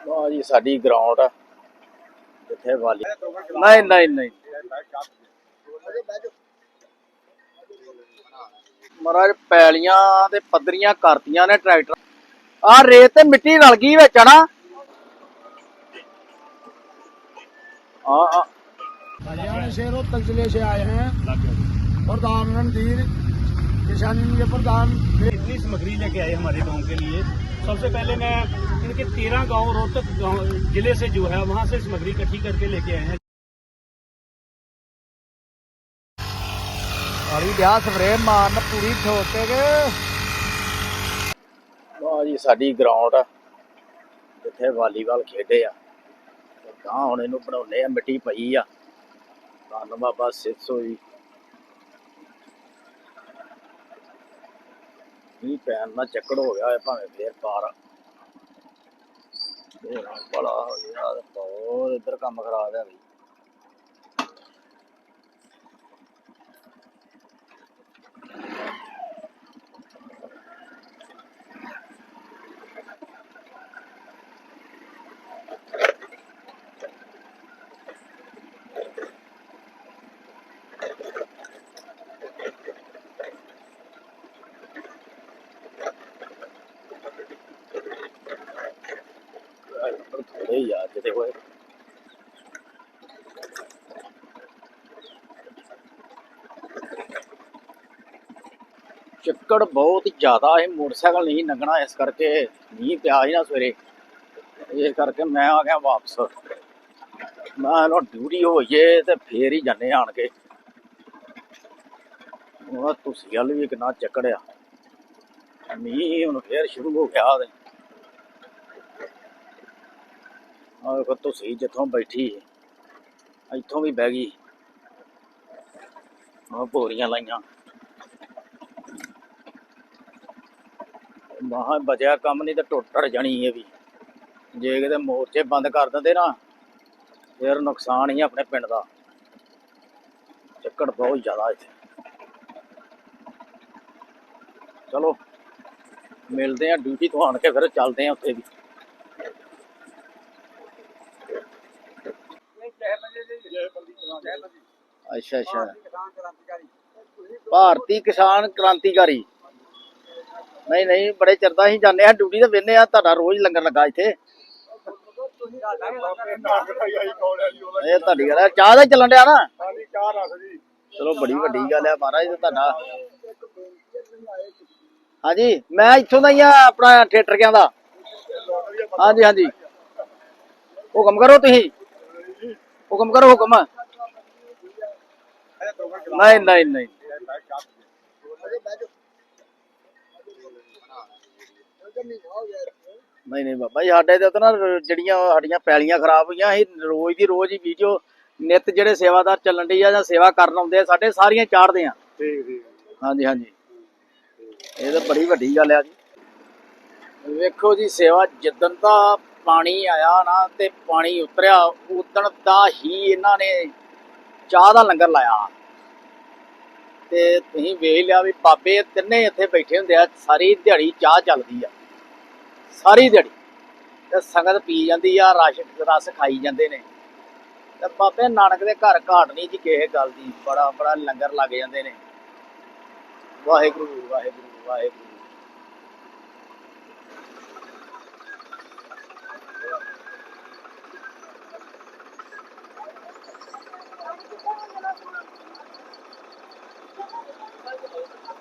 ਵਾਹ ਜੀ ਸਾਡੀ ਗਰਾਊਂਡ ਆ ਜਿੱਥੇ ਵਾਲੀ ਨਹੀਂ ਨਹੀਂ ਨਹੀਂ ਮਹਾਰਾਜ ਪੈਲੀਆਂ ਤੇ ਪੱਧਰੀਆਂ ਕਰਤੀਆਂ ਨੇ ਟਰੈਕਟਰ ਆ ਰੇਤ ਤੇ ਮਿੱਟੀ ਰਲ ਗਈ ਵਿੱਚ ਹਨਾ ਆ ਆ हरियाणा से रोहतक जिले से आए हैं प्रधान रणधीर किसान के प्रधान इतनी सामग्री लेके आए हमारे गांव के लिए सबसे पहले मैं इनके तेरह गांव रोहतक गांव जिले से जो है वहां से सामग्री इकट्ठी करके लेके आए हैं हरी ब्याह स्प्रे मारन पूरी ठोके के ਵਾਹ ਜੀ ਸਾਡੀ ਗਰਾਊਂਡ ਆ ਜਿੱਥੇ ਵਾਲੀਬਾਲ ਖੇਡੇ ਆ ਤੇ ਗਾਂ ਹੁਣ ਇਹਨੂੰ ਬਣਾਉਨੇ ਆ ਮਿੱਟੀ ਪਈ ਆ ਧੰਨ ਬਾਬਾ ਸਿੱਧੋ ਜੀ ਇਹ ਪੈਨ ਨਾਲ ਚੱਕੜ ਹੋ ਗਿਆ ਹੈ ਭਾਵੇਂ ਫੇਰ ਪਾਰ ਇਹ ਬੜਾ ਹੋ ਗਿਆ ਬਹੁਤ ਇੱਧਰ ਕੰਮ ਖਰਾਬ ਹੈ ਬਈ। ਨੰਬਰ ਥੋੜੇ ਹੀ ਆ ਜਿਹਦੇ ਹੋਏ ਚਿੱਕੜ ਬਹੁਤ ਜ਼ਿਆਦਾ ਹੈ ਮੋਟਰਸਾਈਕਲ ਨਹੀਂ ਲੰਘਣਾ, ਇਸ ਕਰਕੇ ਮੀਂਹ ਪਿਆ ਸੀ ਨਾ ਸਵੇਰੇ। ਇਸ ਕਰਕੇ ਮੈਂ ਆ ਗਿਆ ਵਾਪਸ। ਮੈਂ ਨਾ ਡਿਊਟੀ ਹੋ ਜੇ ਤੇ ਫੇਰ ਹੀ ਜਾਣੇ ਆਣ ਕੇ। ਉਹ ਤੁਸੀਂ ਗੱਲ ਵੀ ਕਿੰਨਾ ਚੱਕੜਿਆ ਮੀਂਹ ਹੁਣ ਫੇਰ ਸ਼ੁਰੂ ਹੋ ਗਿਆ ਤੇ। ਆਹ ਵੇਖੋ ਤੁਸੀਂ ਜਿੱਥੋਂ ਬੈਠੀ ਇੱਥੋਂ ਵੀ ਬਹਿ ਗਈ। ਆਹ ਭੋਰੀਆਂ ਲਾਈਆਂ। ਮਹਾ ਬਚਿਆ ਕੰਮ ਨਹੀਂ ਤਾਂ ਟੁੱਟ ਜਾਣੀ ਇਹ ਵੀ। ਜੇ ਕਿਤੇ ਮੋਰਚੇ ਬੰਦ ਕਰ ਦਿੰਦੇ ਨਾ, ਫਿਰ ਨੁਕਸਾਨ ਹੀ ਆਪਣੇ ਪਿੰਡ ਦਾ। ਚੱਕੜ ਬਹੁਤ ਜ਼ਿਆਦਾ ਇੱਥੇ। ਚਲੋ, ਮਿਲਦੇ ਆ ਡਿਊਟੀ ਤੋਂ ਆਣ ਕੇ ਫਿਰ ਚੱਲਦੇ ਆ ਉੱਥੇ ਵੀ। ਅੱਛਾ ਅੱਛਾ। ਭਾਰਤੀ ਕਿਸਾਨ ਕ੍ਰਾਂਤੀਕਾਰੀ। ਨਹੀਂ ਨਹੀਂ ਬੜੇ ਚਿਰ ਦਾ ਅਸੀਂ ਜਾਂਦੇ ਆ ਡਿਊਟੀ ਤੇ ਵੇਨੇ ਆ ਤੁਹਾਡਾ ਰੋਜ਼ ਲੰਗਰ ਲੱਗਾ ਇੱਥੇ। ਇਹ ਤੁਹਾਡੀ ਗੱਲ ਆ, ਚਾਹ ਦਾ ਹੀ ਚੱਲਣ ਡਿਆ ਨਾ? ਚਲੋ ਬੜੀ ਵੱਡੀ ਗੱਲ ਆ ਮਹਾਰਾਜ ਤੇ ਤੁਹਾਡਾ। ਹਾਂਜੀ ਮੈਂ ਇੱਥੋਂ ਦਾ ਹੀ ਆ ਆਪਣਾ ਥੀਏਟਰ ਕਿਆਂ ਦਾ। ਹਾਂਜੀ ਹਾਂਜੀ। ਹੁਕਮ ਕਰੋ ਤੁਸੀਂ? ਹੁਕਮ ਕਰੋ ਹੁਕਮ। ਨਹੀਂ ਨਹੀਂ ਨਹੀਂ। ਨਹੀਂ ਨਹੀਂ ਬਾਬਾ ਜੀ ਸਾਡੇ ਤੇ ਤਾਂ ਜਿਹੜੀਆਂ ਸਾਡੀਆਂ ਪੈਲੀਆਂ ਖਰਾਬ ਹੋਈਆਂ ਇਹ ਰੋਜ਼ ਦੀ ਰੋਜ਼ ਹੀ ਵੀਡੀਓ ਨਿਤ ਜਿਹੜੇ ਸੇਵਾਦਾਰ ਚੱਲਣ ਦੀ ਆ ਜਾਂ ਸੇਵਾ ਕਰਨ ਆਉਂਦੇ ਆ ਸਾਡੇ ਸਾਰੀਆਂ ਚਾੜਦੇ ਆ। ਹਾਂਜੀ ਹਾਂਜੀ। ਇਹ ਤਾਂ ਬੜੀ ਵੱਡੀ ਗੱਲ ਆ ਜੀ। ਵੇਖੋ ਜੀ ਸੇਵਾ ਜਿੱਦਨ ਤਾਂ ਪਾਣੀ ਆਇਆ ਨਾ ਤੇ ਪਾਣੀ ਉਤਰਿਆ, ਉਦਣ ਦਾ ਹੀ ਇਹਨਾਂ ਨੇ ਚਾਹ ਦਾ ਲੰਗਰ ਲਾਇਆ। ਤੇ ਤੁਸੀਂ ਵੇਖ ਲਿਆ ਵੀ ਬਾਬੇ ਤਿੰਨੇ ਇੱਥੇ ਬੈਠੇ ਹੁੰਦੇ ਆ, ਸਾਰੀ ਦਿਹਾੜੀ ਚਾਹ ਚੱਲਦੀ ਆ। ਸਾਰੀ ਦਿਹਾੜੀ। ਤੇ ਸੰਗਤ ਪੀ ਜਾਂਦੀ ਆ, ਰਸ ਰਸ ਖਾਈ ਜਾਂਦੇ ਨੇ। ਤੇ ਬਾਬੇ ਨਾਨਕ ਦੇ ਘਰ ਘਾਟ ਨਹੀਂ ਜੀ ਕਿਸੇ ਗੱਲ ਦੀ, ਬੜਾ ਬੜਾ ਲੰਗਰ ਲੱਗ ਜਾਂਦੇ ਨੇ। ਵਾਹਿਗੁਰੂ ਵਾਹਿਗੁਰੂ ਵਾਹਿਗੁਰੂ। Thank you.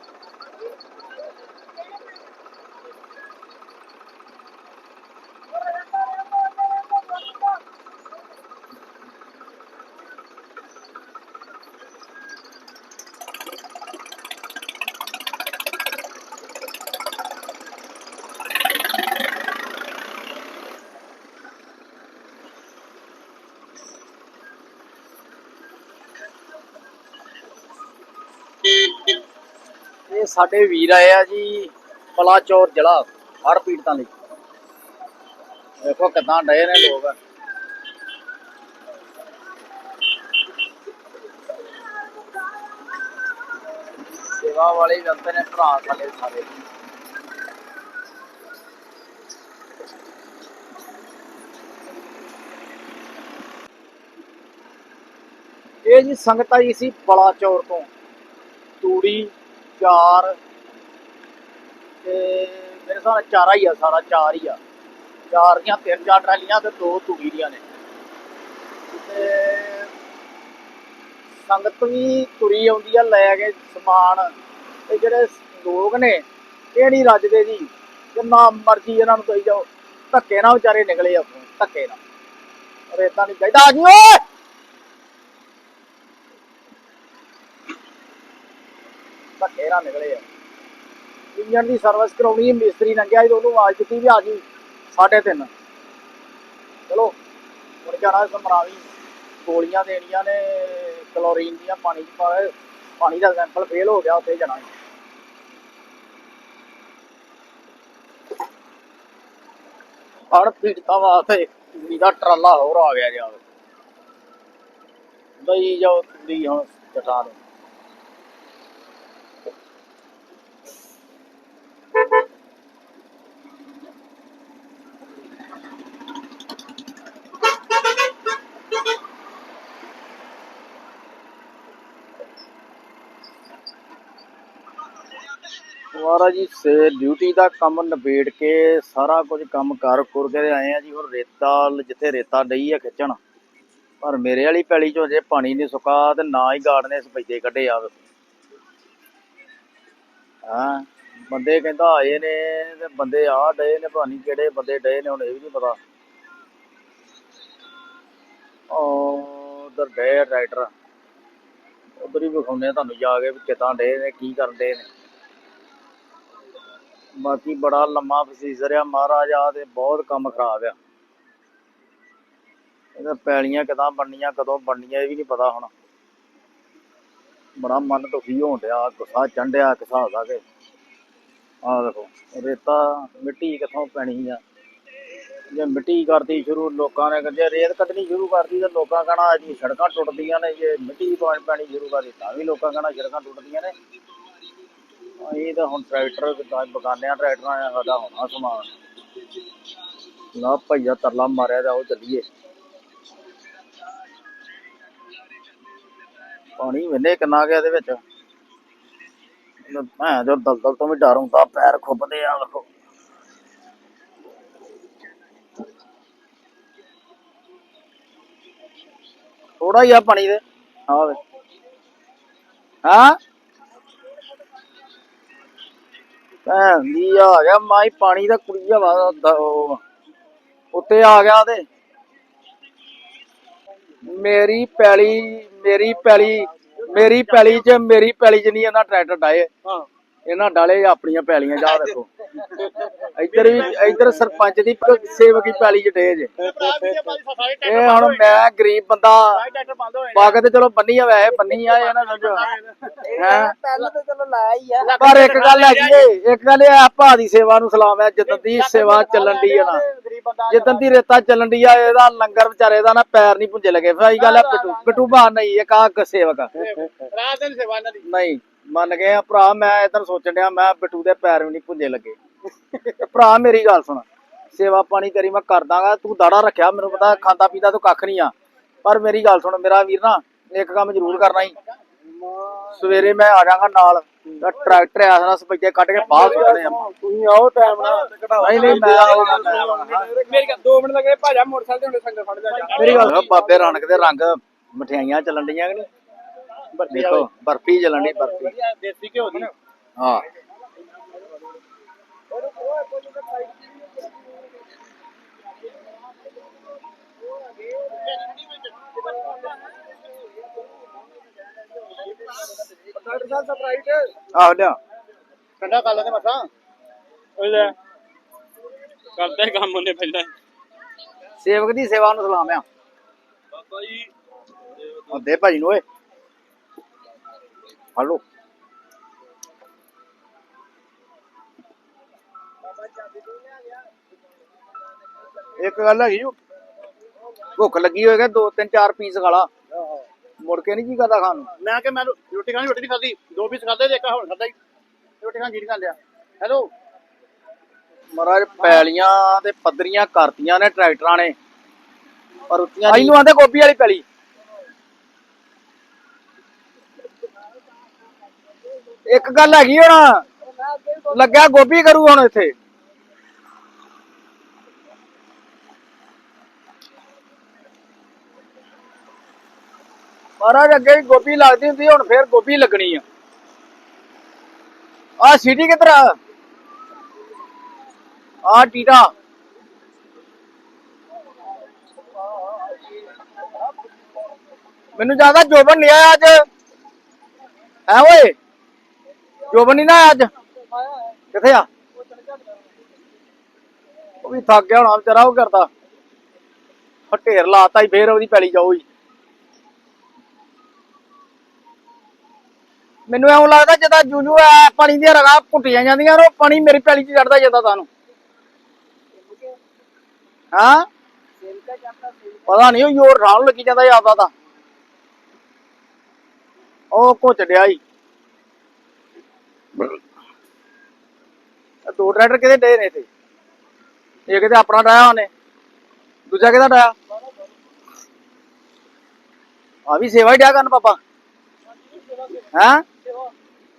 ਸਾਡੇ ਵੀਰ ਆਏ ਆ ਜੀ, ਪਲਾਚੌਰ ਜ਼ਿਲ੍ਹਾ ਹੜ ਪੀੜਤਾਂ ਲਈ। ਦੇਖੋ ਕਿਦਾਂ ਡਏ ਨੇ ਲੋਕ। ਸੇਵਾ ਵਾਲੇ ਬੰਦੇ ਨੇ, ਭਰਾ ਸਾਡੇ ਸਾਰੇ। ਇਹ ਜੀ ਸੰਗਤਾਂ ਜੀ ਸੀ ਬਲਾਚੌਰ ਤੋਂ। ਤੂੜੀ ਚਾਰ। ਤੇ ਮੇਰੇ ਹਿਸਾਬ ਚਾਰਾ ਹੀ ਆ ਸਾਰਾ, ਚਾਰ ਹੀ ਆ। ਚਾਰ ਦੀਆਂ ਤਿੰਨ, ਚਾਰ ਟਰਾਲੀਆਂ ਤੇ ਦੋ ਤੂੜੀ ਦੀਆਂ ਨੇ। ਤੇ ਸੰਗਤ ਵੀ ਤੁਰੀ ਆਉਂਦੀ ਆ ਲੈ ਕੇ ਸਮਾਨ। ਤੇ ਜਿਹੜੇ ਲੋਕ ਨੇ, ਇਹ ਨਹੀਂ ਰੱਜਦੇ ਜੀ ਜਿੰਨਾ ਮਰਜ਼ੀ ਇਹਨਾਂ ਨੂੰ ਕਹੀ ਜਾਓ। ਧੱਕੇ ਨਾਲ ਵਿਚਾਰੇ ਨਿਕਲੇ ਆ, ਧੱਕੇ ਨਾਲ। ਰੇਤਾ ਨਹੀਂ ਚਾਹੀਦਾ। ਆ ਜੀ ਓਏ! ਧੱਕੇ ਨਾਲ ਨਿਕਲੇ ਆ। ਇੰਜਨ ਦੀ ਸਰਵਿਸ ਕਰਾਉਣੀ ਮਿਸਤਰੀ ਲੰਘਿਆ ਸੀ ਉਹਨੂੰ ਆਵਾਜ਼ ਦਿੱਤੀ ਵੀ ਆ ਜੀ 3.5 ਚਲੋ ਹੁਣ ਜਾਣਾ ਸਮਰਾਵੀ। ਗੋਲੀਆਂ ਦੇਣੀਆਂ ਨੇ ਕਲੋਰੀਨ ਦੀਆਂ, ਪਾਣੀ ਚ ਪਾ ਪਾਣੀ ਦਾ ਸੈਂਪਲ ਫੇਲ ਹੋ ਗਿਆ, ਉੱਥੇ ਜਾਣਾ ਹੜ ਪੀੜਤਾਂ ਵਾਸਤੇ ਤੂੜੀ ਦਾ ਟਰਾਲਾ ਹੋਰ ਆ ਗਿਆ ਜੀ ਦਈ ਜਾਓ ਤੂੜੀ ਹੁਣ ਚਟਾ ਦੇ ਦੁਬਾਰਾ ਜੀ, ਸੇ ਡਿਊਟੀ ਦਾ ਕੰਮ ਨਿਬੇੜ ਕੇ ਸਾਰਾ ਕੁਝ ਕੰਮ ਕਰ ਕੁਰ ਕੇ ਆਏ ਆ ਜੀ ਹੁਣ ਰੇਤਾ ਜਿੱਥੇ ਰੇਤਾ ਡਈ ਆ ਖਿੱਚਣ। ਪਰ ਮੇਰੇ ਵਾਲੀ ਪੈਲੀ ਚੋਂ ਜੇ ਪਾਣੀ ਨਹੀਂ ਸੁੱਕਾ ਤੇ ਨਾ ਹੀ ਗਾਰਡ ਨੇ ਸਪੈਦੇ ਕੱਢੇ ਆ। ਹਾਂ? ਬੰਦੇ ਕਹਿੰਦਾ ਆਏ ਨੇ ਤੇ ਬੰਦੇ ਆ ਡਏ ਨੇ, ਪਤਾ ਨਹੀਂ ਕਿਹੜੇ ਬੰਦੇ ਡਏ ਨੇ, ਹੁਣ ਇਹ ਵੀ ਨਹੀਂ ਪਤਾ। ਉਧਰ ਡਏ ਆ ਟਰੈਕਟਰ। ਉਧਰ ਹੀ ਵਿਖਾਉਂਦੇ ਆ ਤੁਹਾਨੂੰ ਜਾ ਕੇ ਵੀ ਕਿੱਦਾਂ ਡਏ ਨੇ, ਕੀ ਕਰਨ ਡਏ ਨੇ। ਬਾਕੀ ਬੜਾ ਲੰਮਾ ਪ੍ਰੋਸੀਜਰ ਆ, ਮਹਾਰਾਜ ਆ ਤੇ ਬਹੁਤ ਕੰਮ ਖਰਾਬ ਆ। ਇਹਦਾ ਪੈਲੀਆਂ ਕਦਾਂ ਬਣਨੀਆਂ, ਕਦੋਂ ਬਣਨੀਆਂ, ਇਹ ਵੀ ਨਹੀਂ ਪਤਾ ਹੁਣ। ਬੜਾ ਮਨ ਦੁਖੀ ਹੋਣ ਡਿਆ, ਗੁੱਸਾ ਚੰਡਿਆ ਇੱਕ ਹਿਸਾਬ ਦਾ ਕੇ ਆਹ ਦੇਖੋ, ਰੇਤਾ, ਮਿੱਟੀ ਕਿੱਥੋਂ ਪੈਣੀ ਆ? ਜੇ ਮਿੱਟੀ ਕਰਦੀ ਸ਼ੁਰੂ, ਲੋਕਾਂ ਨੇ ਜੇ ਰੇਤ ਕੱਢਣੀ ਸ਼ੁਰੂ ਕਰਦੀ ਤਾਂ ਲੋਕਾਂ ਕਹਣਾ ਜੀ ਸੜਕਾਂ ਟੁੱਟਦੀਆਂ ਨੇ, ਜੇ ਮਿੱਟੀ ਪਾਣੀ ਪੈਣੀ ਸ਼ੁਰੂ ਕਰਦੀ ਤਾਂ ਵੀ ਲੋਕਾਂ ਕਹਣਾ ਸੜਕਾਂ ਟੁੱਟਦੀਆਂ ਨੇ। ਇਹ ਤਾਂ ਹੁਣ ਟਰੈਕਟਰ ਕਿਦਾਂ ਟਰੈਕਟਰਾਂ ਨਾਲ ਸਾਡਾ ਹੋਣਾ ਸਮਾਨ। ਨਾ ਭਈਆ ਤਰਲਾ ਮਾਰਿਆ ਤਾਂ ਉਹ ਚੱਲੀਏ। ਪਾਣੀ ਵੇਨੇ ਕਿੰਨਾ ਗਿਆ ਇਹਦੇ ਵਿੱਚ? ਮੈਂ ਜੋ ਦਲਦਲ ਤੋਂ ਵੀ ਡਰ ਹੁੰਦਾ ਪੈਰ ਖੁੱਬਦੇ ਆ, ਵੇਖੋ। ਥੋੜਾ ਹੀ ਆ ਪਾਣੀ ਦੇ। ਹਾਂ ਹਾਂ? ਭੈਣ ਦੀ ਆ ਗਿਆ ਮਾਈ ਪਾਣੀ ਦਾ ਕੁੜੀ ਉਹ। ਉੱਤੇ ਆ ਗਿਆ ਤੇ। ਮੇਰੀ ਪੈਲੀ ਮੇਰੀ ਪੈਲੀ ਮੇਰੀ ਪੈਲੀ 'ਚ ਮੇਰੀ ਪੈਲੀ 'ਚ ਨਹੀਂ ਇਹਨਾਂ ਟਰੈਕਟਰ ਡਾਏ ਇਹਨਾਂ ਡਾਲੇ ਆਪਣੀਆਂ ਪੈਲੀਆਂ ਜਾ ਦੇਖੋ। ਇੱਧਰ ਵੀ ਇੱਧਰ ਸਰਪੰਚ ਦੀ ਸੇਵਕੀ ਪੈਲੀ ਡੇ ਜੇ ਇਹ ਹੁਣ ਮੈਂ ਗਰੀਬ ਬੰਦਾ ਪੱਗ ਤੇ ਚਲੋ ਬੰਨੀ ਆ ਵੈਸੇ ਬੰਨੀ ਆ ਇਹ ਨਾ ਸਮਝੋ ਹੈ? ਪਹਿਲਾਂ ਤਾਂ ਚਲੋ ਲਾਇਆ ਹੀ ਆ ਪਰ ਇੱਕ ਗੱਲ ਹੈਗੀ ਏ ਇੱਕ ਗੱਲ ਇਹ ਆ ਭਾ ਦੀ ਸੇਵਾ ਨੂੰ ਸਲਾਮ ਹੈ ਜਦੋਂ ਦੀ ਸੇਵਾ ਚੱਲਣ ਦੀ ਆ ਨਾ। ਜਦੋਂ ਦੀ ਰੇਤਾ ਚੱਲਣ ਦੀ ਆ ਇਹਦਾ ਲੰਗਰ ਵਿਚਾਰੇ ਦਾ ਨਾ ਪੈਰ ਨਹੀਂ ਪੁੰਜੇ ਲਗੇ। ਫਿਰ ਆਹੀ ਗੱਲ ਆ ਪਿਟੂ ਪਿਟੂ ਬਾ ਨਹੀਂ ਇੱਕ ਆ ਸੇਵਕ। ਰਾਤ ਦਿਨ ਸੇਵਾ ਨਹੀਂ। ਮੰਨ ਗਏ ਆ ਭਰਾ ਮੈਂ ਇਧਰ ਸੋਚਣ ਡਿਆ ਮੈਂ ਬਿੱਟੂ ਦੇ ਪੈਰ ਵੀ ਨਹੀਂ ਪੁੰਜੇ ਲੱਗੇ। ਭਰਾ ਮੇਰੀ ਗੱਲ ਸੁਣ। ਸੇਵਾ ਪਾਣੀ ਤੇਰੀ ਮੈਂ ਕਰ ਦਾਂਗਾ ਤੂੰ ਦਾੜਾ ਰੱਖਿਆ ਮੈਨੂੰ ਪਤਾ ਖਾਂਦਾ ਪੀਂਦਾ ਤੂੰ ਕੱਖ ਨਹੀਂ ਆ। ਪਰ ਮੇਰੀ ਗੱਲ ਸੁਣ ਮੇਰਾ ਵੀਰ ਨਾ ਇੱਕ ਕੰਮ ਜ਼ਰੂਰ ਕਰਨਾ ਹੀ ਸਵੇਰੇ ਮੈਂ ਆ ਜਾਗਾ ਨਾਲ ਟਰੈਕਟਰ ਆਸ ਨਾਲ ਸਪੈਜੇ ਕੱਢ ਕੇ ਬਾਹਰ ਸੁੱਟਣੇ ਆ। ਤੁਸੀਂ ਆਓ ਟਾਈਮ ਨਾਲ। ਨਹੀਂ ਨਹੀਂ ਮੈਂ। ਮੇਰੀ ਗੱਲ 2 ਮਿੰਟ ਲੱਗੇ ਭਾਜਾ ਮੋਟਰਸਾਈਕਲ ਤੇ ਹੁਣੇ ਸੰਗਤ ਫੜ ਜਾ। ਮੇਰੀ ਗੱਲ ਬਾਬੇ ਰੌਣਕ ਦੇ ਰੰਗ ਮਠਿਆਈਆਂ ਚੱਲਣ ਡੀਆਂ ਕਿ ਨਹੀਂ? ਦੇਖੋ ਬਰਫੀ ਚੱਲਣ ਦੀ ਬਰਫੀ। ਦੇਸੀ ਘਿਓ ਦੀ। ਹਾਂ। ਡਾਕਟਰ ਸਾਹਿਬ ਸਪਰਾਈਟ ਆਹ ਲਿਆ। ਠੰਡਾ ਕਰ ਲੈਂਦੇ ਮਸਾਂ। ਉਹ ਲੈ। ਕਰਦੇ ਕੰਮ ਉਹਨੇ ਪਹਿਲਾਂ। ਸੇਵਕ ਦੀ ਸੇਵਾ ਨੂੰ ਸਲਾਮ ਆ। ਬਾਬਾ ਜੀ। ਆ ਦੇ ਭਾਜੀ ਨੂੰ ਓਏ। ਹਲੋ ਇੱਕ ਗੱਲ ਹੈਗੀ ਓ, ਭੁੱਖ ਲੱਗੀ ਹੋਏਗਾ ਦੋ ਤਿੰਨ ਚਾਰ ਪੀਸ ਖਾ ਲਾ। ਮੁੜ ਕੇ ਨਹੀਂ ਕੀ ਕਰਦਾ ਖਾਣ ਨੂੰ। ਮੈਂ ਕਿ ਮੈਂ ਰੋਟੀ ਖਾਣੀ ਰੋਟੀ ਨਹੀਂ ਖਾਦੀ ਦੋ ਪੀਸ ਖਾਦੇ ਤੇ ਇੱਕ ਹੁਣ ਖਾਦਾ ਹੀ ਰੋਟੀ ਖਾਣ ਜੀ ਨਹੀਂ ਖਾਂਦਿਆ ਹੈਲੋ। ਮਹਾਰਾਜ ਪੈਲੀਆਂ ਤੇ ਪੱਧਰੀਆਂ ਕਰਤੀਆਂ ਨੇ ਟਰੈਕਟਰਾਂ ਨੇ। ਪਰ ਉੱਤੀਆਂ ਇਹਨੂੰ ਆਂਦੇ ਗੋਭੀ ਵਾਲੀ ਪੈਲੀ। ਇੱਕ ਗੱਲ ਹੈਗੀ ਹੁਣ ਲੱਗਿਆ ਗੋਭੀ ਕਰੂ ਹੁਣ ਇੱਥੇ। ਮਹਾਰਾਜ, ਅੱਗੇ ਵੀ ਗੋਭੀ ਲੱਗਦੀ ਹੁੰਦੀ ਹੁਣ ਫੇਰ ਗੋਭੀ ਲੱਗਣੀ ਆ। ਆ ਸਿਟੀ ਕਿੱਧਰ ਆ? ਆ ਟੀਟਾ। ਮੈਨੂੰ ਜ਼ਿਆਦਾ ਜੋਬਨ ਨਹੀਂ ਆਇਆ ਅੱਜ। ਹੈ ਓਏ? ਜੋਬਨ ਨਹੀਂ ਨਾ ਆਇਆ ਅੱਜ? ਕਿੱਥੇ ਆ? ਉਹ ਵੀ ਥੱਕ ਗਿਆ ਹੋਣਾ, ਵਿਚਾਰਾ ਉਹ ਕਰਦਾ। ਉਹ ਢੇਰ ਲਾਤਾ ਹੀ ਫੇਰ ਉਹਦੀ ਪੈਲੀ ਜਾਊ ਹੀ ਮੈਨੂੰ ਐਂ ਲੱਗਦਾ ਜਿੱਦਾਂ ਜੂਜੂ ਐ, ਪਾਣੀ ਦੀਆਂ ਰਗਾ ਘੁੱਟੀਆਂ ਜਾਂਦੀਆਂ ਉਹ ਪਾਣੀ ਮੇਰੀ ਪੈਲੀ 'ਚ ਚੜਦਾ ਜਾਂਦਾ ਤੁਹਾਨੂੰ। ਹਾਂ? ਪਤਾ ਨਹੀਂ ਉਹ ਯੋਰ ਰਾਣ ਲੱਗੀ ਜਾਂਦਾ ਜਾਂਦਾ ਦਾ। ਉਹ ਘੁੱਟ ਡਿਆ ਹੀ ਦੋ ਟਰੈਕਟਰ ਕਿਹਦੇ ਡੇ ਨੇ ਤੇ ਇੱਕ ਤੇ ਆਪਣਾ ਡਾਇਆ ਉਹਨੇ? ਦੂਜਾ ਕਿਹਦਾ ਡਾਇਆ? ਆ ਵੀ ਸੇਵਾ ਹੀ ਡਿਆ ਕਰਨ ਪਾਪਾ। ਹੈਂ?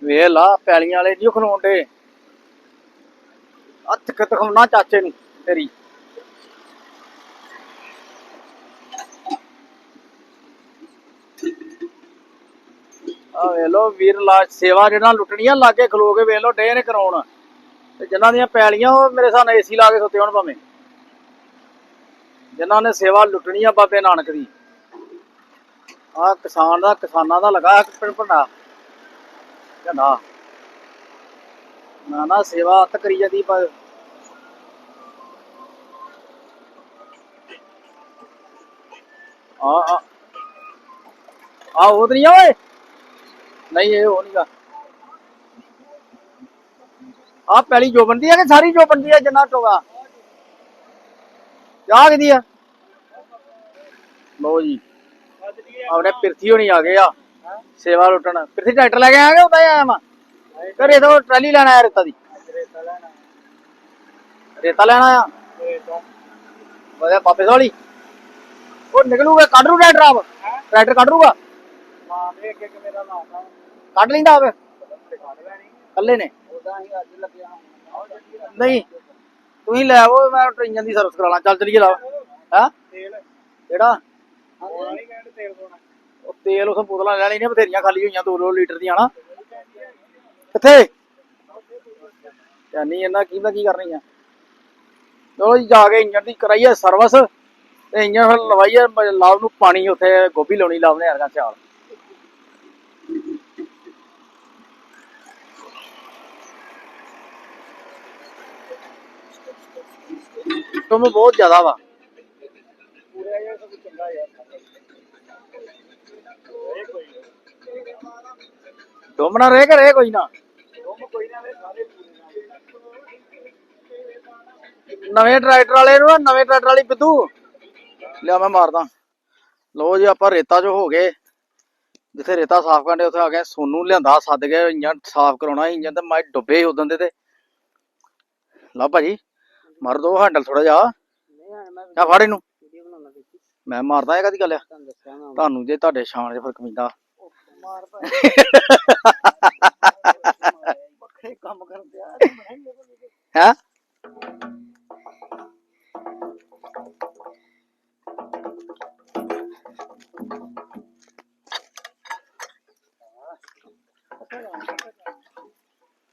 ਵੇਖ ਲਾ, ਪੈਲੀਆਂ ਵਾਲੇ ਨਹੀਂ ਖਲੋਣ ਡੇ ਹੱਥ ਕਿ ਤਖਮਣਾ ਚਾਚੇ ਨੂੰ, ਤੇਰੀ। ਆ ਵੇਖ ਲੋ ਵੀਰ ਲਾ ਸੇਵਾ ਜਿਹੜਾ ਲੁੱਟਣੀਆਂ ਲਾਗੇ ਖਲੋ ਕੇ ਵੇਖ ਲੋ ਡੇ ਨੇ ਕਰਾਉਣ। ਤੇ ਜਿਨ੍ਹਾਂ ਦੀਆਂ ਪੈਲੀਆਂ ਉਹ ਮੇਰੇ ਸਾਹਮਣੇ ਏਸੀ ਲਾ ਕੇ ਸੁੱਤੇ ਹੋਣ ਭਾਵੇਂ। ਜਿਨ੍ਹਾਂ ਨੇ ਸੇਵਾ ਲੁੱਟਣੀ ਆ ਬਾਬੇ ਨਾਨਕ ਦੀ। ਆ ਕਿਸਾਨ ਦਾ, ਕਿਸਾਨਾਂ ਦਾ ਲਗਾ ਪਿੰਡ ਭੰਡਾ। ਝੰਡਾ ਨਾ। ਨਾ ਸੇਵਾ ਹੱਥ ਕਰੀ ਜਾਂਦੀ ਪਰ। ਆ ਆ। ਆ ਉਹ ਨਹੀਂ ਓਏ। ਨਹੀਂ, ਇਹ ਉਹ ਨਹੀਂਗਾ ਆ ਪੈਲੀ ਜੋ ਬੰਦੀ ਆ ਕਿ ਸਾਰੀ ਜੋ ਬੰਦੀ ਆ, ਜੰਨਾ ਟੋਗਾ ਜਾ ਕਿਦੀ ਆ? ਲੋ ਜੀ, ਆਪਣੇ ਪਿਰਥੀ ਹੋਣੀ ਆ ਗਏ ਆ, ਸੇਵਾ ਲੁੱਟਣ। ਪਿਰਥੀ ਟਰੈਕਟਰ ਲੈ ਕੇ ਆਇਆ ਉਹਦਾ ਆਇਆ ਮੈਂ ਘਰੇ ਤੋਂ ਟਰਾਲੀ ਲੈਣ ਆਇਆ ਰੇਤਾ ਦੀ। ਰੇਤਾ ਲੈਣ ਆਇਆ। ਉਹਦੇ ਪਾਪੇ ਵਾਲੀ ਉਹ ਨਿਕਲੂਗਾ, ਕੱਢ ਰੂ ਟਰੈਕਟਰ ਆਪ। ਟਰੈਕਟਰ ਕੱਢ ਰੂਗਾ ਮਾਂ ਦੇ ਅੱਗੇ ਕਿ ਮੇਰਾ ਨਾਮ ਕੱਢ ਲੈਂਦਾ ਆਪ। ਕੱਲੇ ਨੇ। ਨਹੀਂ ਤੁਸੀਂ ਲੈ ਆਵੋ, ਮੈਂ ਟ੍ਰੇਨਾਂ ਦੀ ਸਰਵਿਸ ਕਰਾਣਾ ਚੱਲ ਚਲੀਏ ਲਾ। ਹਾਂ? ਕਿਹੜਾ? ਉਹ ਤੇਲ ਉਸ ਬੋਤਲਾਂ ਲੈ ਲੈਣੀਆਂ, ਬਥੇਰੀਆਂ ਖਾਲੀ ਹੋਈਆਂ 2 ਲੀਟਰ ਦੀਆਂ, ਹਨਾ? ਕਿੱਥੇ? ਜਾਨੀ ਇਹਨਾਂ ਕੀ ਦਾ ਕੀ ਕਰਨੀ ਆ? ਚਲੋ ਜੀ, ਜਾ ਕੇ ਇੰਜਨ ਦੀ ਕਰਾਈਏ ਸਰਵਿਸ ਤੇ ਇੰਜਨ ਫਿਰ ਲਵਾਈਏ ਲਾਭ ਨੂੰ ਪਾਣੀ ਉੱਥੇ ਗੋਭੀ ਲਾਉਣੀ ਲਾਉਣੇ ਹਰਗਾ ਸਿਆਲ। ਤੁਮ ਬਹੁਤ ਜ਼ਿਆਦਾ ਵਾ। ਪੂਰੇ ਆਇਆ ਡੋਮਣਾ ਰਹਿ ਕੇ ਕੋਈ ਨਾ। ਨਵੇਂ ਟਰੈਕਟਰ ਵਾਲੇ ਨੂੰ ਨਵੇਂ ਟਰੈਕਟਰ ਵਾਲੀ ਪਿੱਤੂ। ਲਿਆ ਮੈਂ ਮਾਰਦਾ। ਲੋ ਜੀ, ਆਪਾਂ ਰੇਤਾ 'ਚ ਹੋ ਗਏ। ਜਿੱਥੇ ਰੇਤਾ ਸਾਫ਼ ਕਰਨ ਕਰਦੇ ਉੱਥੇ ਆ ਗਏ ਸੋਨੂੰ ਲਿਆਂਦਾ, ਸੱਦ ਕੇ ਇੰਜਨ ਸਾਫ਼ ਕਰਾਉਣਾ ਸੀ ਇੰਜਨ ਤੇ ਮੈਂ ਡੁੱਬੇ ਉਦੋਂ ਦੇ ਤੇ। ਲਾ ਭਾਜੀ ਮਾਰ ਦੋ ਹੈਂਡਲ ਥੋੜਾ ਮੈਂ ਆ ਫੜ ਇਹਨੂੰ। ਮੈਂ ਮਾਰਦਾ ਇਹ ਕਦੀ ਗੱਲ। ਆ ਤੁਹਾਨੂੰ ਜੇ ਤੁਹਾਡੇ ਸ਼ਾਨ 'ਚ ਫ਼ਰਕ ਪੈਂਦਾ। ਮਾਰ ਪਾ ਬੱਖਰੇ ਕੰਮ ਕਰਦੇ ਆ। ਹੈ?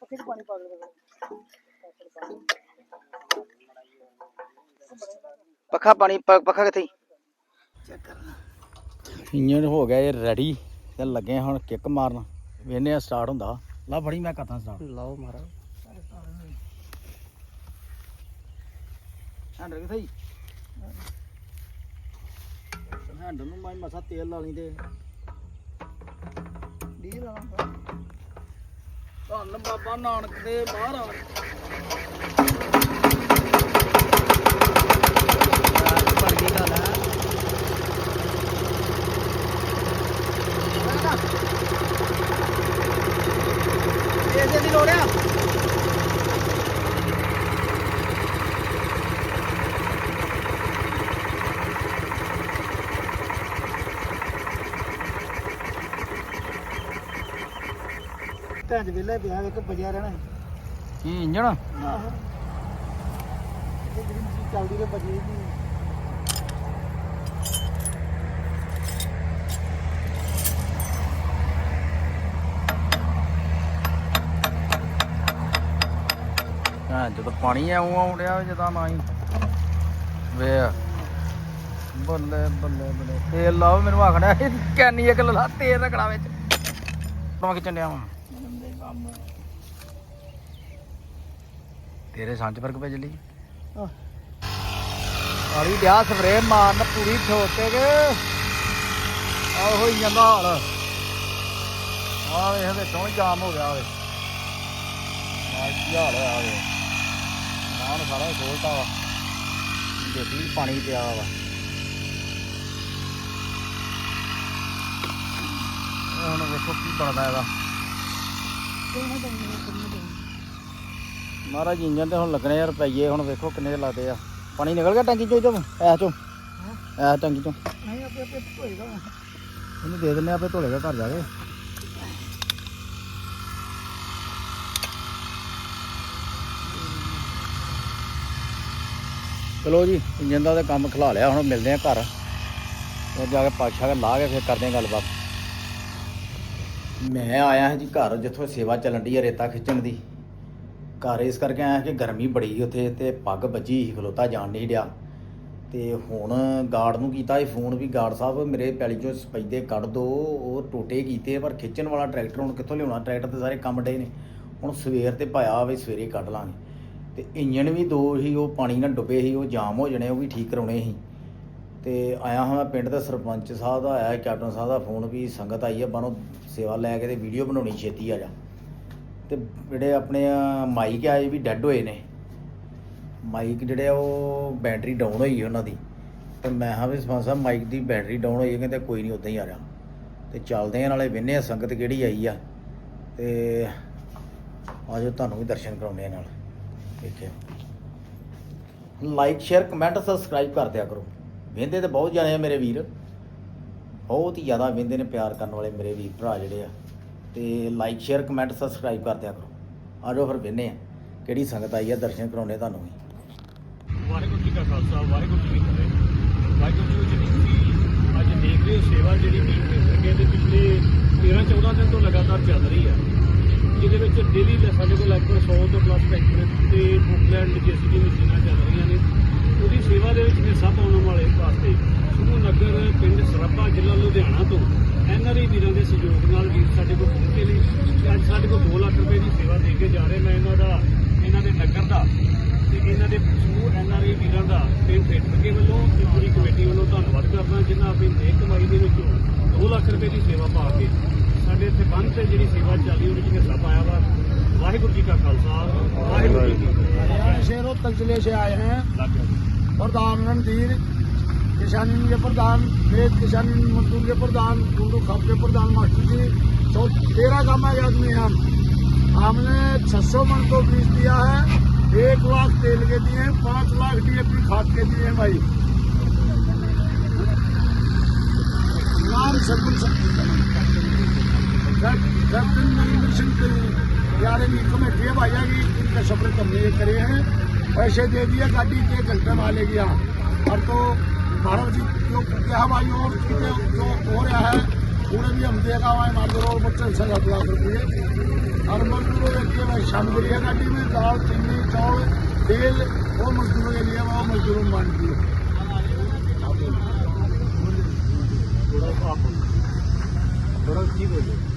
ਪੱਕੇ ਪਾਣੀ ਪਾ ਦੇ ਪੱਖਾ ਪਾਣੀ ਪ- ਪੱਖਾ ਕਿੱਥੇ ਇੰਜਨ ਹੋ ਗਿਆ ਇਹ ਰੈਡੀ ਤੇ ਲੱਗੇ ਹੁਣ ਕਿੱਕ ਮਾਰਨ। ਵੇਨੇ ਆ ਸਟਾਰਟ ਹੁੰਦਾ। ਲਾ ਬੜੀ ਮੈਂ ਕਰਦਾ ਸਟਾਰਟ ਲਾਓ ਮਾਰਾ ਹੈਂਡਲ ਕਿੱਥੇ ਹੀ ਹੈਂਡਲ ਨੂੰ ਮੈਂ ਮਸਾ ਤੇਲ ਲਾ ਲਈ ਤੇ। ਡੀ ਲਾਉਂਗਾ ਧੰਨ ਬਾਬਾ ਨਾਨਕ ਦੇ ਬਾਹਰ ਆ ਬਣ ਗਈ ਗੱਲ ਹੈ ਇਹਦੇ ਦੀ ਲੋੜ ਆ ਭੈਣ ਦੇ ਵਿਹਲੇ ਪਿਆ ਵੇਖ ਬਜਿਆ ਰਹਿਣਾ ਕੀ ਇੰਜਣ ਆਹੋ ਇਹ ਜਿਹੜੀ ਚੀਜ਼ ਚੱਲਦੀ ਤੇ ਬਜੀ ਨਹੀਂ ਜਦੋਂ ਪਾਣੀ ਆਉਂ ਆਉਂਦਿਆ ਜਦਾਂ ਨਾ ਹੀ। ਵੇ ਬੱਲੇ ਬੱਲੇ ਬੱਲੇ। ਤੇਲ ਲਾਓ ਮੈਨੂੰ ਆਖਣਾ ਕੈਨੀ ਇੱਕ ਲਾ ਤੇਲ ਰੱਖਣਾ ਵਿੱਚ। ਤੂੰ ਕਿਚਨ ਡਿਆ ਵਾਂ। ਤੇਰੇ ਸੰਚ ਵਰਗ ਪੈ ਜਲੀ ਆਹ। ਆਲੀ ਡਿਆ ਸਪਰੇ ਮਾਰਨ ਪੂਰੀ ਠੋਕ ਕੇ। ਆਹ ਹੋਈ ਜਾਂਦਾ ਹਾਲ ਆਹ ਵੇਖ ਹੀ ਜਾਮ ਹੋ ਗਿਆ ਵੇ। ਆਹ ਕੀ ਹਾਲ ਹੋਇਆ ਵੇ। ਨਾਨ ਸਾਰਾ ਖੋਲਤਾ ਵਾ। ਦੇਖੀ ਪਾਣੀ ਪਿਆ ਵਾ। ਹੁਣ ਵੇਖੋ ਕੀ ਬਣਦਾ ਇਹਦਾ। ਮਹਾਰਾਜ ਇੰਜਨ ਤੇ ਹੁਣ ਲੱਗਣੇ ਆ ਰੁਪਈਏ ਹੁਣ ਵੇਖੋ ਕਿੰਨੇ ਦੇ ਲੱਗਦੇ ਆ। ਪਾਣੀ ਨਿਕਲ ਗਿਆ ਟੈਂਕੀ ਚੋਂ ਇਹਦੇ ਐ ਚੋਂ। ਐ ਟੈਂਕੀ ਚੋਂ। ਨਹੀਂ ਆਪੇ ਆਪੇ ਹੋਏਗਾ ਇਹਨੂੰ ਦੇ ਦਿੰਨੇ ਆਪੇ ਧੋਲੇਗਾ ਘਰ ਜਾ ਕੇ। ਚਲੋ ਜੀ ਇੰਜਨ ਦਾ ਤਾਂ ਕੰਮ ਖਿਲਾ ਲਿਆ, ਹੁਣ ਮਿਲਦੇ ਆ ਘਰ। ਉਹ ਜਾ ਕੇ ਪਾਛਾ ਲਾ ਕੇ ਫਿਰ ਕਰਦੇ ਆ ਗੱਲਬਾਤ। ਮੈਂ ਆਇਆ ਹਾਂ ਜੀ ਘਰ, ਜਿੱਥੋਂ ਸੇਵਾ ਚੱਲਣ ਦੀ ਹੈ ਰੇਤਾ ਖਿੱਚਣ ਦੀ। ਘਰ ਇਸ ਕਰਕੇ ਆਇਆ ਕਿ ਗਰਮੀ ਬੜੀ ਉੱਥੇ ਤੇ ਪੱਗ ਵੱਜੀ ਸੀ, ਖਲੋਤਾ ਜਾਣ ਨਹੀਂ ਡਿਆ। ਤੇ ਹੁਣ ਗਾਰਡ ਨੂੰ ਕੀਤਾ ਇਹ ਫੋਨ ਵੀ, ਗਾਰਡ ਸਾਹਿਬ ਮੇਰੇ ਪੈਲੀ ਚੋਂ ਸਪੈਦੇ ਕੱਢ ਦੋ, ਉਹ ਟੋਟੇ ਕੀਤੇ ਪਰ ਖਿੱਚਣ ਵਾਲਾ ਟਰੈਕਟਰ ਹੁਣ ਕਿੱਥੋਂ ਲਿਆਉਣਾ? ਟਰੈਕਟਰ ਤੇ ਸਾਰੇ ਕੰਮ ਡੇ ਨੇ। ਹੁਣ ਸਵੇਰ ਤੇ ਪਾਇਆ ਵੀ ਸਵੇਰੇ ਕੱਢ ਲਾਂਗੇ। ਤੇ ਇੰਜਣ ਵੀ ਦੋ ਹੀ ਉਹ ਪਾਣੀ ਨਾਲ ਡੁੱਬੇ ਸੀ ਉਹ ਜਾਮ ਹੋ ਜਣੇ ਉਹ ਵੀ ਠੀਕ ਕਰਾਉਣੇ ਸੀ। ਤੇ ਆਇਆ ਹਾਂ ਮੈਂ ਪਿੰਡ ਦੇ ਸਰਪੰਚ ਸਾਹਿਬ ਦਾ ਆਇਆ ਕੈਪਟਨ ਸਾਹਿਬ ਦਾ ਫੋਨ ਵੀ ਸੰਗਤ ਆਈ ਹੈ ਬਾਨੋ ਸੇਵਾ ਲੈ ਕੇ ਤੇ ਵੀਡੀਓ ਬਣਾਉਣੀ ਛੇਤੀ ਆ ਜਾ। ਤੇ ਜਿਹੜੇ ਆਪਣੇ ਅਹ, ਮਾਈਕ ਆਏ ਵੀ ਡੈੱਡ ਹੋਏ ਨੇ। ਮਾਈਕ ਜਿਹੜੇ ਆ ਉਹ ਬੈਟਰੀ ਡਾਊਨ ਹੋਈ ਉਹਨਾਂ ਦੀ। ਤੇ ਮੈਂ ਹਾਂ ਵੀ ਸਰਪੰਚ ਸਾਹਿਬ ਮਾਈਕ ਦੀ ਬੈਟਰੀ ਡਾਊਨ ਹੋਈ ਹੈ ਕਹਿੰਦੇ ਕੋਈ ਨਹੀਂ ਉਦਾਂ ਹੀ ਆ ਰਿਹਾ ਤੇ ਚੱਲਦੇ ਆ ਨਾਲੇ ਵਿੰਨੇ ਆ ਸੰਗਤ ਕਿਹੜੀ ਆਈ ਆ। ਤੇ ਆਜੋ ਤੁਹਾਨੂੰ ਵੀ ਦਰਸ਼ਨ ਕਰਾਉਂਦੇ ਆ ਨਾਲ। ਦੇਖਿਓ ਲਾਈਕ ਸ਼ੇਅਰ ਕਮੈਂਟ ਸਬਸਕ੍ਰਾਈਬ ਕਰ ਦਿਆ ਕਰੋ। ਵਿੰਦੇ ਤੇ ਬਹੁਤ ਜਾਣੇ ਆ ਮੇਰੇ ਵੀਰ। ਬਹੁਤ ਹੀ ਜ਼ਿਆਦਾ ਵਿੰਦੇ ਨੇ ਪਿਆਰ ਕਰਨ ਵਾਲੇ ਮੇਰੇ ਵੀਰ ਭਰਾ ਜਿਹੜੇ ਆ। ਤੇ ਲਾਈਕ ਸ਼ੇਅਰ ਕਮੈਂਟ ਸਬਸਕ੍ਰਾਈਬ ਕਰ ਦਿਆ ਕਰੋ। ਆਜੋ ਫਿਰ ਵਿੰਨੇ ਆ। ਕਿਹੜੀ ਸੰਗਤ ਆਈ ਆ, ਦਰਸ਼ਨ ਕਰਾਉਣੇ ਤੁਹਾਨੂੰ ਵੀ। ਵਾਹਿਗੁਰੂ ਜੀ ਕਾ ਖਾਲਸਾ, ਵਾਹਿਗੁਰੂ ਜੀ ਕੀ ਫਤਿਹ। ਵਾਹਿਗੁਰੂ ਜੀ ਜਿਹੜੀ ਤੁਸੀਂ ਅੱਜ ਦੇਖ ਰਹੇ ਹੋ ਸੇਵਾ ਜਿਹੜੀ ਮੀਟ ਦੇ ਲੱਗੇ ਤੇ ਪਿਛਲੇ 13 14 ਦਿਨ ਤੋਂ ਲਗਾਤਾਰ ਚੱਲ ਰਹੀ ਹੈ ਜਿਹਦੇ ਵਿੱਚ ਡੇਲੀ ਸਾਡੇ ਕੋਲ ਲਗਭਗ 100 ਤੋਂ ਪਲੱਸ ਟਰੈਕਟਰ ਤੇ ਬੁੱਕਲੈਂਡ ਜੀਸੀਬੀ ਮਸ਼ੀਨਾਂ ਚੱਲ ਰਹੀਆਂ ਨੇ। ਉਹਦੀ ਸੇਵਾ ਦੇ ਵਿੱਚ ਹਿੱਸਾ ਪਾਉਣ ਵਾਲੇ ਵਾਸਤੇ ਸਮੂਹ ਨਗਰ, ਪਿੰਡ ਸਰappa ਜ਼ਿਲ੍ਹਾ ਲੁਧਿਆਣਾ ਤੋਂ ਐਨਆਰਆਈ ਵੀਰਾਂ ਦੇ ਸਹਿਯੋਗ ਨਾਲ ਵੀ ਸਾਡੇ ਕੋਲ ਪਹੁੰਚੇ ਨੇ। ਤੇ ਅੱਜ ਸਾਡੇ ਕੋਲ 2 ਲੱਖ ਰੁਪਏ ਦੀ ਸੇਵਾ ਦੇ ਕੇ ਜਾ ਰਹੇ ਮੈਂ ਇਹਨਾਂ ਦਾ, ਇਹਨਾਂ ਦੇ ਨਗਰ ਦਾ। ਤੇ ਇਹਨਾਂ ਦੇ ਸਮੂਹ ਐਨਆਰਆਈ ਵੀਰਾਂ ਦਾ ਪਿੰਡ ਫੇਟਕੇ ਵੱਲੋਂ ਤੇ ਪੂਰੀ ਕਮੇਟੀ ਵੱਲੋਂ ਧੰਨਵਾਦ ਕਰਦਾ, ਜਿਨ੍ਹਾਂ ਆਪਣੀ ਨੇਕ ਕਮਾਈ ਦੇ ਵਿੱਚੋਂ 2 ਲੱਖ ਰੁਪਏ ਦੀ ਸੇਵਾ ਪਾ ਕੇ ਸਾਡੇ ਇੱਥੇ ਬੰਦ ਤੇ ਜਿਹੜੀ ਸੇਵਾ ਚੱਲੀ ਉਹਦੇ ਵਿੱਚ ਹਿੱਸਾ ਪਾਇਆ ਵਾ ਵਾਹਿਗੁਰੂ ਜੀ ਕਾ ਖਾਲਸਾ ਵਾਹਿਗੁਰੂ ਜੀ ਕੀ ਫਤਿਹ हरियाणा से रोहतक जिले से आए हैं ਲੱਗ ਗਿਆ ਜੀ। प्रधान रणधीर किसानी के प्रधान खेत किसानी मजदूर के प्रधान गुंडू खप के प्रधान मास्टर जी तो तेरह गामा के आदमी हैं हम हमने 600 मन को बीज दिया है एक लाख तेल के दिए हैं पाँच लाख डीएपी खाद के दिए हैं भाई नाम सरपंच कैप्टन नरेंद्र सिंह के यार इनकी कमेटी है भाई की इनके सफ़र के करे हैं पैसे दे दिए गाड़ी के घंटे वाले गया और तो भारत जी जो क्या भाई और जो हो रहा है उन्हें भी हम देगा हुआ है रोड पर चल सका लाख रुपये और मजदूरों के लिए भाई शाम करिए गाड़ी में दाल चीनी चावल तेल वो मजदूरों के लिए वो मजदूरों में मान दिए थोड़ा ठीक हो जाए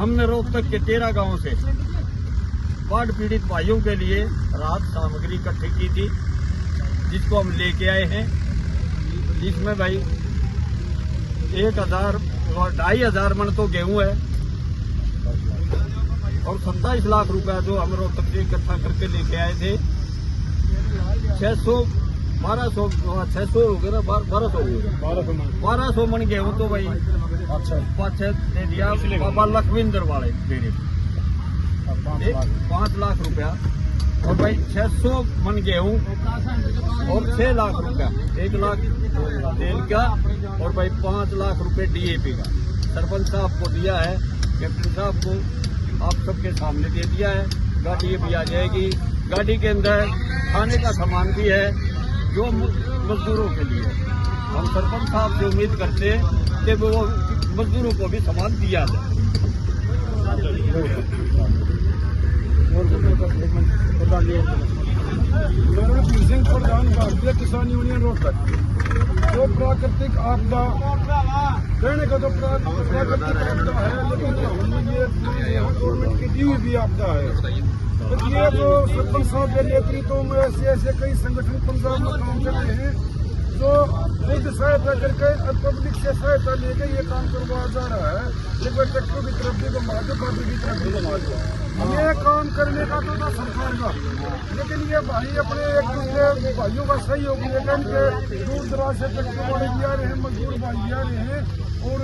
हमने रोहतक के तेरह गाँवों से बाढ़ पीड़ित भाइयों के लिए राहत सामग्री इकट्ठी की थी, जिसको हम लेके आए हैं। जिसमें भाई एक हज़ार और ढाई हज़ार मन तो गेहूँ है और सत्ताईस लाख रुपया जो हम रोहतक से इकट्ठा करके लेके आए थे। छह सौ बारह सौ छह सौ हो गया ना बारह सौ हो गया। बारह सौ मन गेहूँ तो भाई। अच्छा। पाँच दे दिया बाबा लखविंदर वाले। पाँच लाख। रुपया। और भाई छह सौ मन गेहूँ और छह लाख रुपया। एक लाख तेल का और भाई पाँच लाख रुपए डीएपी का। सरपंच साहब को दिया है कैप्टन साहब को आप सबके सामने दे दिया है। गाड़ी भी आ जाएगी। गाड़ी के अंदर खाने का सामान भी है। जो मजदूरों के लिए। हम सरपंच साहब से उम्मीद करते हैं कि वो मजदूरों को भी सामान दिया जाए। प्रधान भारतीय किसान यूनियन रोहतक। जो प्राकृतिक आपदा कहने का तो प्रा- प्राकृतिक आपदा है लेकिन हम ये यहाँ गवर्नमेंट की दी हुई भी आपदा है तो ये जो सरपंच साहब के नेतृत्व में ऐसे ऐसे कई संगठन पंजाब में काम कर रहे हैं जो खुद सहायता करके और पब्लिक से सहायता लेके ये काम करवाया जा रहा है लेकिन ट्रैक्टर की तरफ भी घुमा दो बाकी की तरफ भी घुमा दो ये काम करने का तो था सरकार का लेकिन ये भाई अपने एक दूसरे भाइयों का सहयोग लेकर के दूर दराज से ट्रैक्टर वाले भी आ रहे हैं मजदूर भाई भी आ रहे हैं और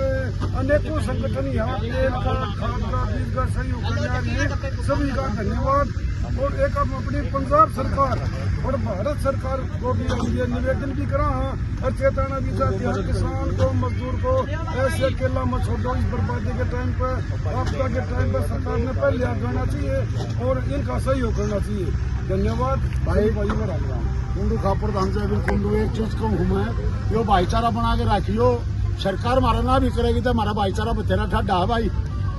अनेकों संगठन यहाँ तेल का खाद का बीज का सहयोग करने आ रहे हैं सभी का धन्यवाद और एक हम अपनी पंजाब सरकार और भारत सरकार को भी हम ये निवेदन भी करा हाँ और चेताना भी चाहते हैं किसान को मजदूर को ऐसे अकेला मत छोड़ो इस बर्बादी के टाइम पर आपदा के टाइम पर सरकार ने पहले हाथ देना चाहिए और इनका सहयोग करना चाहिए धन्यवाद भाई भाई कुंडू खापुर धाम से अभी कुंडू एक चीज को हूँ मैं यो भाईचारा बना के रखियो सरकार हमारा ना भी करेगी तो हमारा भाईचारा बथेरा ठड्डा है भाई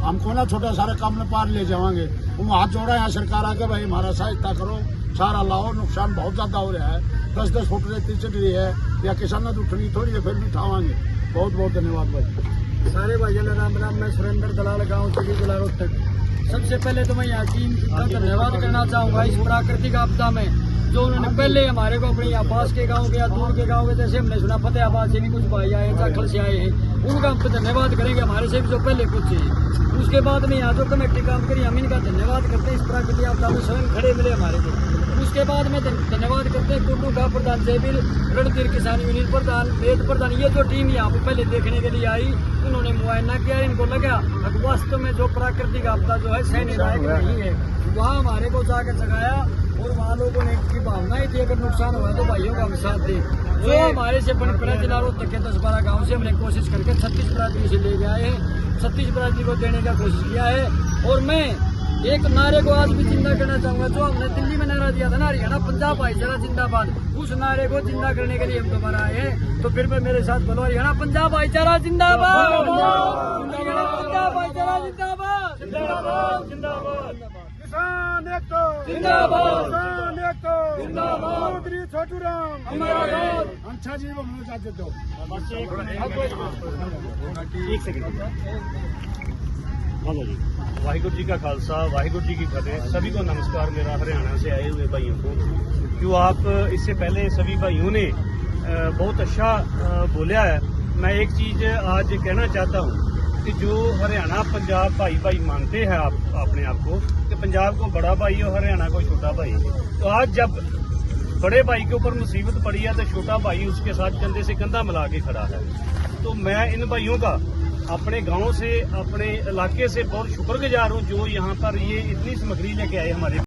हमको ना छोटा सारा काम में पार ले जाएंगे हम हाथ जोड़ा यहाँ सरकार आके भाई हमारा सहायता करो सारा लाओ नुकसान बहुत ज्यादा हो रहा है दस दस फुट रेती चढ़ रही है या किसानों की उठनी थोड़ी है फिर भी उठावाएंगे बहुत बहुत धन्यवाद भाई सारे भाइयों ने राम राम मैं सुरेंद्र दलाल गांव से जिला रोहतक सबसे पहले तो मैं यहाँ का धन्यवाद करना चाहूँगा इस प्राकृतिक आपदा में, जो उन्होंने पहले हमारे को अपने यहाँ के गाँव के या दूर के गाँव के, जैसे हमने सुना, फतेहाबाद से भी कुछ भाई आए चाखल से आए हैं, उनका हम तो धन्यवाद करेंगे, हमारे से भी जो पहले कुछ है। उसके बाद में यहाँ जो कमेटी काम करी हम इनका धन्यवाद करते हैं, इस प्राकृतिक आपदा में स्वयं खड़े मिले हमारे को। उसके बाद में धन्यवाद करते हैं कुल्लू का प्रधान जयबीर रणधीर किसान यूनियन प्रधान वेद प्रधान, ये जो टीम यहाँ पे पहले देखने के लिए आई, उन्होंने मुआयना किया, इनको लगा वास्तव में जो प्राकृतिक आपदा जो है सहने लायक नहीं है। वहाँ हमारे को जाकर जगाया और वहाँ लोगों ने की ही थी, अगर नुकसान हुआ तो भाइयों का साथ दे। जो हमारे से बन पड़ा जिला रोहतक के दस बारह गाँव से हमने कोशिश करके छत्तीस बरादरी से ले के आए हैं। छत्तीस बरादरी को देने का कोशिश किया है और मैं एक नारे को आज भी ज़िंदा करना चाहूँगा जो हमने दिल्ली में नारा दिया था ना हरियाणा पंजाब भाईचारा जिंदाबाद। उस नारे को ज़िंदा करने के लिए हम दोबारा आए हैं। तो फिर मैं मेरे साथ बोलो हरियाणा पंजाब भाईचारा जिंदाबाद। पंजाब जिंदाबाद। छोटू राम अच्छा जी हेलो जी वाहिगुरु जी का खालसा वाहिगुरु जी की फतेह सभी को नमस्कार मेरा हरियाणा से आए हुए भाइयों को जो आप इससे पहले सभी भाइयों ने अ, बहुत अच्छा अ, बोला है मैं एक चीज आज कहना चाहता हूँ कि जो हरियाणा पंजाब भाई भाई मानते हैं आप अपने आप को कि पंजाब को बड़ा भाई और हरियाणा को छोटा भाई तो आज जब बड़े भाई के ऊपर मुसीबत पड़ी है तो छोटा भाई उसके साथ कंधे से कंधा मिला के खड़ा है तो मैं इन भाइयों का अपने गांव से अपने इलाके से बहुत शुक्रगुजार हूँ जो यहाँ पर ये इतनी सामग्री लेके आए हमारे